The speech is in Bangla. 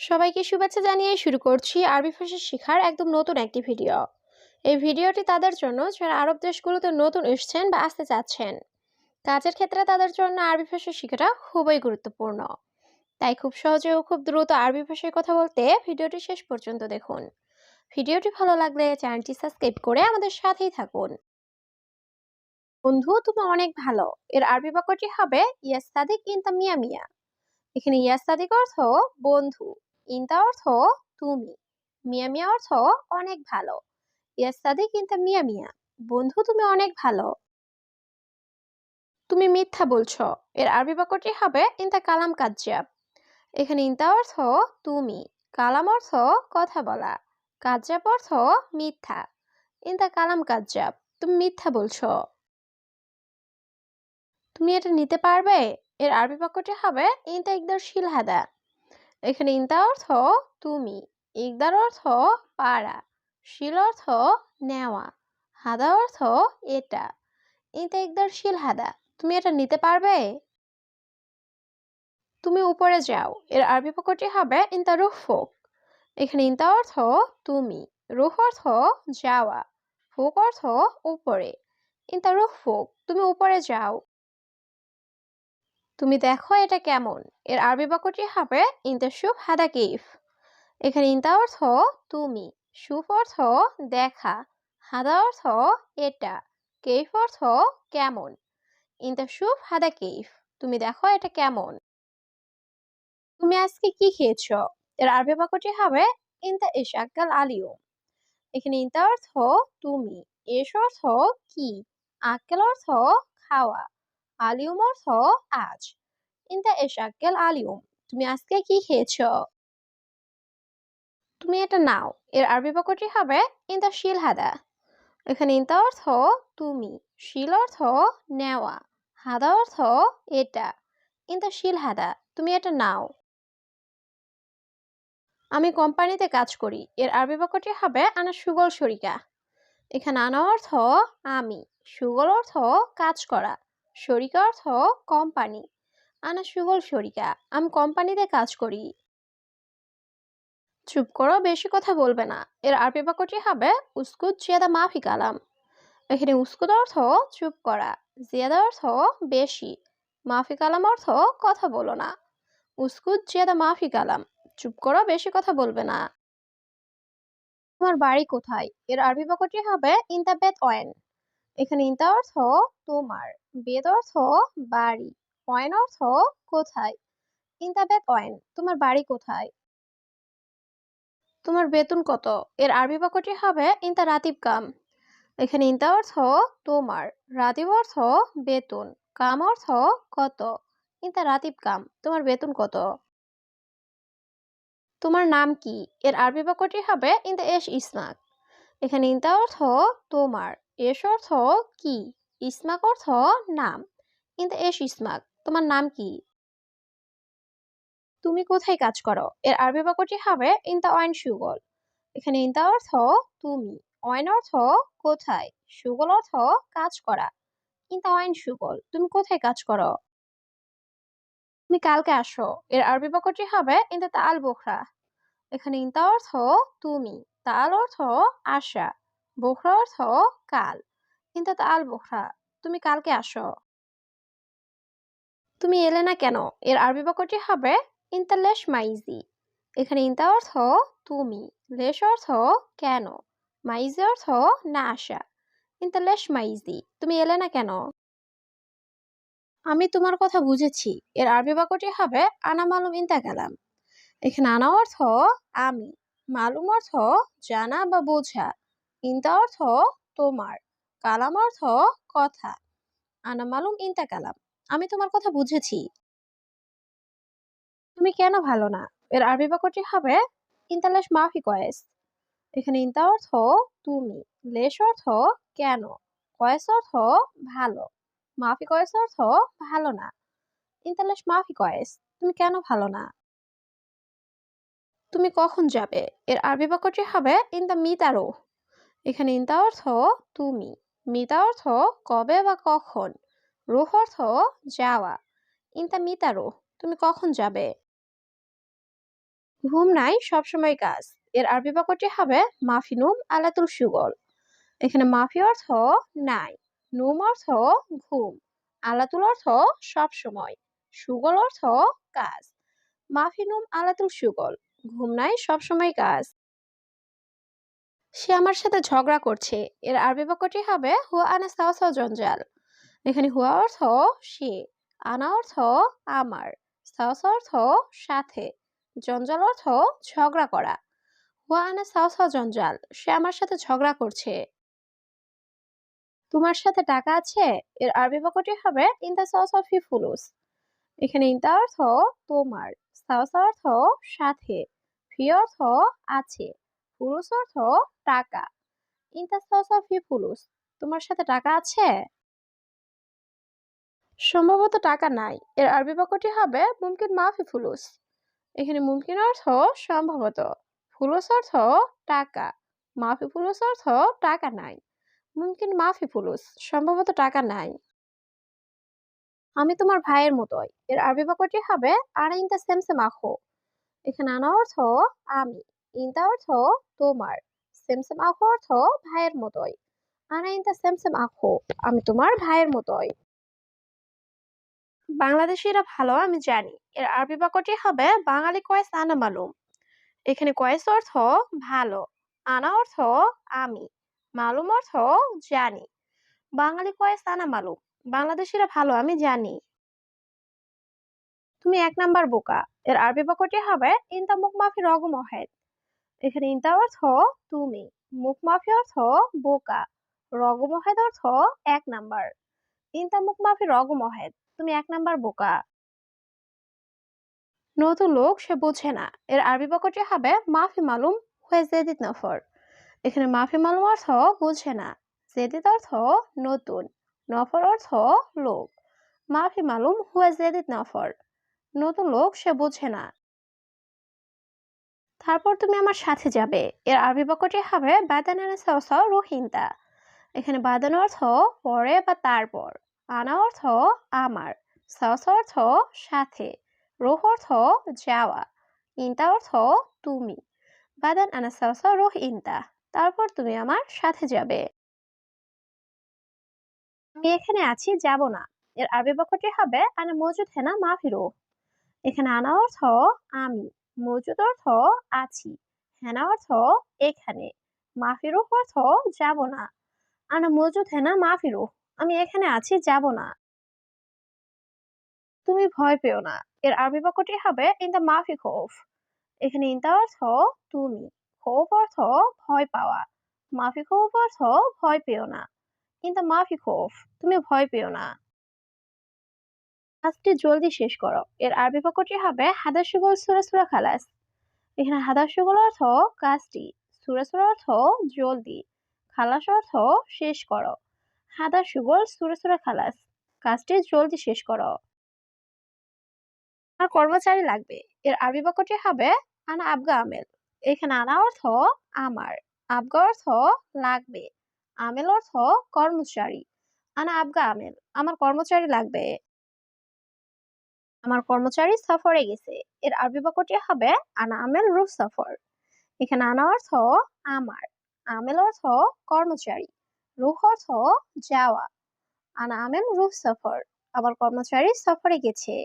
সবাইকে শুভেচ্ছা জানিয়ে শুরু করছি আরবি ভাষা শেখার একদম নতুন একটি ভিডিও। এই ভিডিওটি তাদের জন্য যারা আরব দেশগুলোতে নতুন এসছেন বা আসতে চাচ্ছেন। কাজের ক্ষেত্রে তাদের জন্য আরবি ভাষা শেখাটা খুবই গুরুত্বপূর্ণ। তাই খুব সহজে ও খুব দ্রুত আরবি ভাষায় কথা বলতে ভিডিওটি শেষ পর্যন্ত দেখুন। ভিডিওটি ভালো লাগলে চ্যানেলটি সাবস্ক্রাইব করে আমাদের সাথেই থাকুন। বন্ধু, তুমি অনেক ভালো। এর আরবি বাক্যটি হবে ইয়াস সাদিক ইনতা মিয়া মিয়া। এখানে ইয়াস সাদিক অর্থ বন্ধু। ইনতা অর্থ তুমি। মিয়া মিয়া অর্থ অনেক ভালো। ইয়াস সাদিক ইনতা মিয়া মিয়া। বন্ধু তুমি অনেক ভালো। তুমি মিথ্যা বলছো। এর আরবি বাক্যটি হবে ইনতা কালাম কাজ্জাব। এখানে ইনতা অর্থ তুমি। কালাম অর্থ কথা বলা। কাজ্জাব অর্থ মিথ্যা। ইনতা কালাম কাজ্জাব, তুমি মিথ্যা বলছো। তুমি এটা নিতে পারবে? এর আরবি বাক্যটি হবে ইনতা ইকদার শিলহাদা এখানে ইনতা অর্থ তুমি ইকদার অর্থ পাড়া, শিল অর্থ নেওয়া, হাদা অর্থ এটা। ইনতা ইকদার শিলহাদা তুমি এটা নিতে পারবে? তুমি উপরে যাও, এর আরবি বাক্যটি হবে ইনতা রুহ ফোক। এখানে ইনতা অর্থ তুমি রুহ অর্থ যাওয়া, ফোক অর্থ উপরে। ইনতা রুহ ফোক, তুমি উপরে যাও। তুমি দেখো এটা কেমন। এর আরবি বাক্যটি হবে, ইনতা শুফ হাদা কিফ। এখানে ইনতা অর্থ, তুমি। সুফ অর্থ, দেখা। হাদা অর্থ, এটা। কেফ অর্থ, কেমন। ইনতা শুফ হাদা কেফ। তুমি দেখো এটা কেমন। তুমি আজকে কি খেয়েছো? এর আরবি বাক্যটি হবে, ইনতা ইশাক্কাল আলিয়ম। এখানে ইনতা অর্থ, তুমি। এস অর্থ, কি। আক্কেল অর্থ, খাওয়া। আলিউম অর্থ আজ। ইনতা এশাক্কেল আলিউম, তুমি আজকে কি খেয়েছো? তুমি এটা নাও। এর আরবি বাক্যটি হবে ইনতা শিল হাদা এখানে ইনতা অর্থ তুমি শিল অর্থ নেওয়া। হাদা অর্থ এটা। ইনতা শিল হাদা তুমি এটা নাও। আমি কোম্পানিতে কাজ করি। এর আরবি বাক্যটি হবে আনা সুগল শরিকা। এখানে আনা অর্থ আমি, সুগল অর্থ কাজ করা। শরিকা অর্থ কোম্পানি আনা সুগল শরিকা, আমি কোম্পানিতে কাজ করি। চুপ করো, বেশি কথা বলবে না। এর আরবি বাক্যটি হবে, উস্কুত জিয়াদা মাফি কালাম। এখানে উস্কুত অর্থ, চুপ করা। জিয়াদা অর্থ, বেশি। মাফি কালাম অর্থ, কথা বলো না। উস্কুত জিয়াদা মাফি কালাম। চুপ করো, বেশি কথা বলবে না। তোমার বাড়ি কোথায়? এর আরবি বাক্যটি হবে ইনতা বেত অয়েন এখানে ইনতা অর্থ তোমার, বেদ অর্থ বাড়ি অয়েন অর্থ কোথায়? ইনতা বেত অয়েন তোমার বাড়ি কোথায়? তোমার বেতন কত? এর আরবি বাক্যটি হবে ইনতা রাতিব কাম। এখানে ইনতা অর্থ তোমার, রাতিব অর্থ বেতন, কাম অর্থ কত? ইনতা রাতিব কাম, তোমার বেতন কত? তোমার নাম কি? এর আরবি বাক্যটি হবে ইনতা এস ইসমাক এখানে ইনতা অর্থ তোমার এস অর্থ কি? ইসমাক অর্থ নাম। কিন্তু এশ ইসমাক তোমার নাম কি? তুমি কোথায় কাজ করো? এর আরবি বাক্যটি হবে ইনতা অয়েন সুগল এখানে ইনতা অর্থ তুমি অয়েন অর্থ কোথায়, সুগল অর্থ কাজ করা। ইনতা অয়েন সুগল তুমি কোথায় কাজ করো? তুমি কালকে আসো। এর আরবি বাক্যটি হবে ইনতা তাল বোখরা এখানে ইনতা অর্থ তুমি, তাল অর্থ আশা। বোখরা অর্থ কাল। ইনতা আল বোখরা, তুমি কালকে আসো। তুমি এলে না কেন? এর আরবি বাক্যটি হবে ইনতা লেশ মাইজি। এখানে ইনতা অর্থ তুমি, লেশ অর্থ কেন? মাইজি অর্থ না আসা। ইনতা লেশ মাইজি, তুমি এলে না কেন? আমি তোমার কথা বুঝেছি। এর আরবি বাক্যটি হবে আনা মালুম ইন্তা কালাম। এখানে আনা অর্থ আমি, মালুম অর্থ জানা বা বোঝা। ইনতা অর্থ তোমার কালাম অর্থ কথা। আনা মালুম ইনতা কালাম। আমি তোমার কথা বুঝেছি। তুমি কেন ভালো না? এর আরবি বাক্যটি হবে, ইনতালেশ মাফি কয়েস। এখানে ইনতা অর্থ তুমি, লেশ অর্থ কেন? কয়েস অর্থ ভালো। মাফি কয়েস অর্থ ভালো না। ইনতালেশ মাফি কয়েস, তুমি কেন ভালো না? তুমি কখন যাবে? এর আরবি বাক্যটি হবে, ইন ইনতা মিতারো এখানে ইন্তা অর্থ তুমি, মিতা অর্থ কবে বা কখন, রুহ অর্থ যাওয়া, ইন্তা মিতা মিতারো তুমি কখন যাবে? ঘুম নাই সবসময় কাজ, এর আরবি বাক্যটি হবে মাফিনুম আলাতুল সুগল এখানে মাফি অর্থ নাই, নুম অর্থ ঘুম, আলাতুল অর্থ সব সময় সুগল অর্থ কাজ, মাফিনুম আলাতুল সুগল ঘুম নাই সবসময় কাজ। সে আমার সাথে ঝগড়া করছে। এর আরবি বাক্যটি হবে, হুয়া আনা সাও সাও জঞ্জাল। এখানে হুয়া অর্থ সে, আনা অর্থ আমার সাও সাও অর্থ সাথে, জঞ্জাল অর্থ ঝগড়া করা। হুয়া আনা সাও সাও জঞ্জাল, সে আমার সাথে ঝগড়া করছে। তোমার সাথে টাকা আছে? এর আরবি বাক্যটি হবে, ইনতা সাও সাও ফি ফুলুস। এখানে ইনতা অর্থ তোমার সাও অর্থ সাথে, ফি অর্থ আছে। ফুলুস অর্থ টাকা। ইনতা সাও সাও ফি ফুলুস তোমার সাথে টাকা আছে? সম্ভবত টাকা নাই। এর আরবি বাক্যটি হবে মুমকিন মাফি ফুলুস এখানে মুমকিন অর্থ সম্ভবত। ফুলুস অর্থ টাকা। মাফি ফুলুস অর্থ টাকা নাই। মুমকিন মাফি ফুলুস সম্ভবত টাকা নাই। আমি তোমার ভাইয়ের মতোই। এর আরবি বাক্যটি হবে আনা ইনতা সেমসে মাখো। এখানে আনা অর্থ, আমি। ইনতা অর্থ তোমার। সেমসেম আখো অর্থ ভাইয়ের মতোই। আনা ইনতা সেমসেম আখো আমি তোমার ভাইয়ের মতোই। বাংলাদেশিরা ভালো, আমি জানি। এর আরবি বাক্যটি হবে বাঙালি কয়েস আনা মালুম। এখানে কয়েস অর্থ ভালো, আনা অর্থ আমি, মালুম অর্থ জানি। বাঙালি কয়েস আনা মালুম। বাংলাদেশিরা ভালো, আমি জানি। তুমি এক নাম্বার বোকা। এর আরবি বাক্যটি হবে ইনতা মুখ মাফি রগ মহেদ এখানে ইনতা অর্থ তুমি। মুখ মাফি অর্থ বোকা। রগ মহেদ অর্থ এক নাম্বার। ইনতা মুখ মাফি রগ মহেদ তুমি এক নাম্বার বোকা। নতুন লোক সে বোঝে না। এর আরবি বাক্যটি হবে মাফি মালুম হয়ে জেদিত নফর। এখানে মাফি মালুম অর্থ বোঝে না। জেদিত অর্থ নতুন, নফর অর্থ লোক। মাফি মালুম হুয়া জেদিত নফর। নতুন লোক সে বোঝে না। তারপর তুমি আমার সাথে যাবে। এর আরবি বাক্যটি হবে বাদানানা সাও রোহিন্তা এখানে বাদান অর্থ পরে বা তারপর। আনা অর্থ আমার সাওস অর্থ সাথে, রোহ অর্থ যাওয়া, ইন্তা অর্থ তুমি। বাদান আনা সাওস রোহ ইন্তা তারপর তুমি আমার সাথে যাবে। আমি এখানে আছি, যাব না। এর আরবি বাক্যটি হবে, আনা মজুদ হেনা মাফিরো। এখানে আনা অর্থ আমি। মজুদ অর্থ আছি, হেনা অর্থ এখানে, মাফিরু অর্থ যাব না। আনা মজুদ, হেনা মাফিরু আমি এখানে আছি, যাব না। তুমি ভয় পেও না, এর আরবি বাক্যটি হবে ইন দ্য মাফি খৌফ এখানে ইনতা অর্থ তুমি, খৌফ অর্থ ভয় পাওয়া, মাফি খৌফ অর্থ ভয় পেও না। ইন দ্য মাফি খৌফ তুমি ভয় পেও না। কাজটি জলদি শেষ করো। এর আরবি বাক্যটি হবে হাদা সুগল সুরা সুরা খালাস। এখানে হাদা সুগল অর্থ কাজটি, সুরা সুরা অর্থ জলদি, খালাস অর্থ শেষ করো। হাদা সুগল সুরা সুরা খালাস, কাজটি জলদি শেষ করো। আর কর্মচারী লাগবে। এর আরবি বাক্যটি হবে আনা আবগা আমেল। এখানে আনা অর্থ আমার, আবগা অর্থ লাগবে, আমেল অর্থ কর্মচারী। আনা আবগা আমেল, আমার কর্মচারী লাগবে। আমার কর্মচারী সফরে গেছে। এর আরবি বাক্যটি হবে আনা আমেল রুফ সফর। এখানে আনা অর্থ আমার, আমেল অর্থ কর্মচারী রুহ অর্থ যাওয়া, আনা আমেল রুফ সফর। আমার কর্মচারী সফরে গেছে।